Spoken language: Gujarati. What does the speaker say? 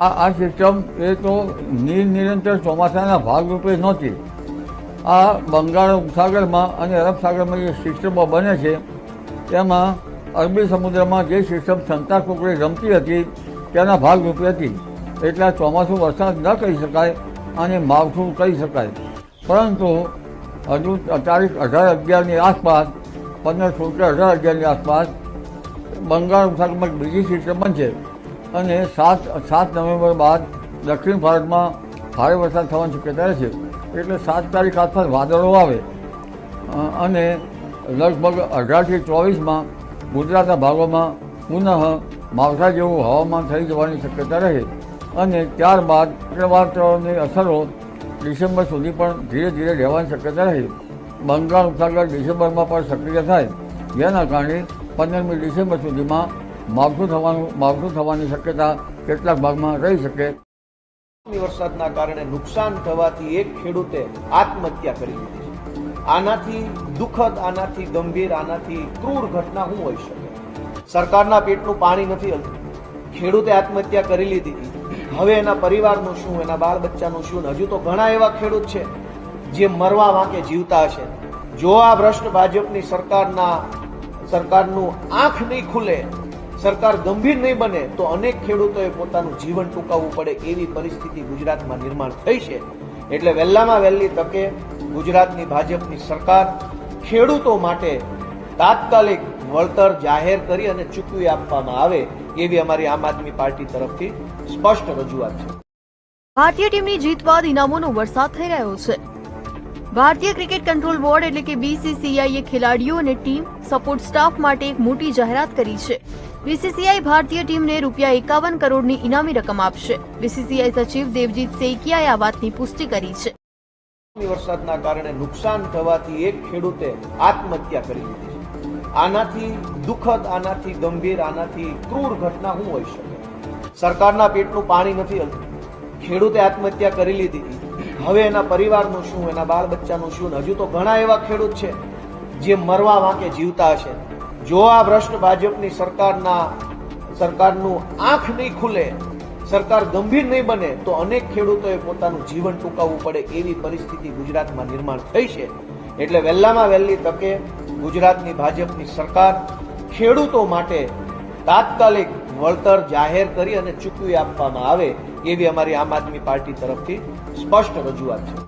આ સિસ્ટમ એ તો નિરનિરંતર ચોમાસાના ભાગરૂપે નહોતી. આ બંગાળ ઉપસાગરમાં અને અરબ સાગરમાં જે સિસ્ટમો બને છે તેમાં અરબી સમુદ્રમાં જે સિસ્ટમ સંતા કુકડી રમતી હતી, તેના ભાગરૂપે હતી. એટલે ચોમાસું વરસાદ ન કહી શકાય અને માવઠું કહી શકાય. પરંતુ હજુ તારીખ અઢાર અગિયારની આસપાસ, પંદર સોળ અઢાર અગિયારની આસપાસ બંગાળ ઉપસાગરમાં બીજી સિસ્ટમ બનશે. અને સાત સાત નવેમ્બર બાદ દક્ષિણ ભારતમાં ભારે વરસાદ થવાની શક્યતા રહેશે. એટલે સાત તારીખ આસપાસ વાદળો આવે. અને લગભગ અઢારથી ચોવીસમાં ગુજરાતના ભાગોમાં પુનઃ માવઠા જેવું હવામાન થઈ જવાની શક્યતા રહે. અને ત્યારબાદ ચક્રવાતની અસરો ડિસેમ્બર સુધી પણ ધીરે ધીરે રહેવાની શક્યતા રહે. બંગાળ ઉપસાગર ડિસેમ્બરમાં પણ સક્રિય થાય. જેના કારણે પંદરમી ડિસેમ્બર સુધીમાં માવઠું થવાનું, માવઠું થવાની શક્યતા કેટલાક ભાગમાં રહી શકે. વરસાદના કારણે નુકસાન થવાથી એક ખેડૂતે આત્મહત્યા કરી છે. આનાથી દુઃખદ, આનાથી ગંભીર, આનાથી ક્રૂર ઘટના શું હોઈ શકે? સરકારના પેટનું પાણી નથી હલતું. ખેડૂતે આત્મહત્યા કરી લીધી હવે એના પરિવારનું શું, એના બાળ બચ્ચાનું શું? હજુ તો ઘણા એવા ખેડૂત છે જે મરવા વાંકે જીવતા હશે. જો આ ભ્રષ્ટ ભાજપની સરકારના, સરકારનું આંખ નહીં ખુલે સરકાર ગંભીર નહીં બને તો અનેક ખેડૂતોએ પોતાનું જીવન ટૂંકાવવું પડે એવી પરિસ્થિતિ ગુજરાતમાં નિર્માણ થઈ છે. એટલે વહેલામાં વહેલી તકે ગુજરાતની ભાજપની સરકાર ખેડૂતો માટે તાત્કાલિક વળતર જાહેર કરી અને ચૂકવી આપવામાં આવે એવી અમારી આમ આદમી પાર્ટી તરફથી સ્પષ્ટ રજૂઆત છે. ભારતીય ટીમની જીત બાદ ઇનામોનો વરસાદ થઈ રહ્યો છે. ભારતીય ક્રિકેટ કંટ્રોલ બોર્ડ એટલે કે બીસીસીઆઈએ ખેલાડીઓ અને ટીમ સપોર્ટ સ્ટાફ માટે એક મોટી જાહેરાત કરી છે. બીસીસીઆઈ ભારતીય ટીમને રૂપિયા એકાવન કરોડની ઇનામી રકમ આપશે. બીસીસીઆઈ સચિવ દેવજીત સૈકિયાએ આ વાતની પુષ્ટિ કરી છે. વરસાદના કારણે નુકસાન થવાથી એક ખેડૂતે આત્મહત્યા કરી છે. આનાથી દુઃખદ, આનાથી ગંભીર, આનાથી ક્રૂર ઘટના શું હોઈ શકે? સરકારના પેટનું પાણી નથી હલતું. ખેડૂતે આત્મહત્યા કરી લીધી. હવે એના પરિવારનું શું, એના બાળ બચ્ચાનું શું? હજુ તો ઘણા એવા ખેડૂત છે જે મરવા વાંકે જીવતા હશે. જો આ ભ્રષ્ટ ભાજપની સરકારના, સરકારનું આંખ નહીં ખુલે, સરકાર ગંભીર નહીં બને, તો અનેક ખેડૂતોએ પોતાનું જીવન ટૂંકાવવું પડે એવી પરિસ્થિતિ ગુજરાતમાં નિર્માણ થઈ છે. એટલે વહેલામાં વહેલી તકે ગુજરાતની ભાજપની સરકાર ખેડૂતો માટે તાત્કાલિક વળતર જાહેર કરી અને ચૂકવી આપવામાં આવે એવી અમારી આમ આદમી પાર્ટી તરફથી સ્પષ્ટ રજૂઆત છે.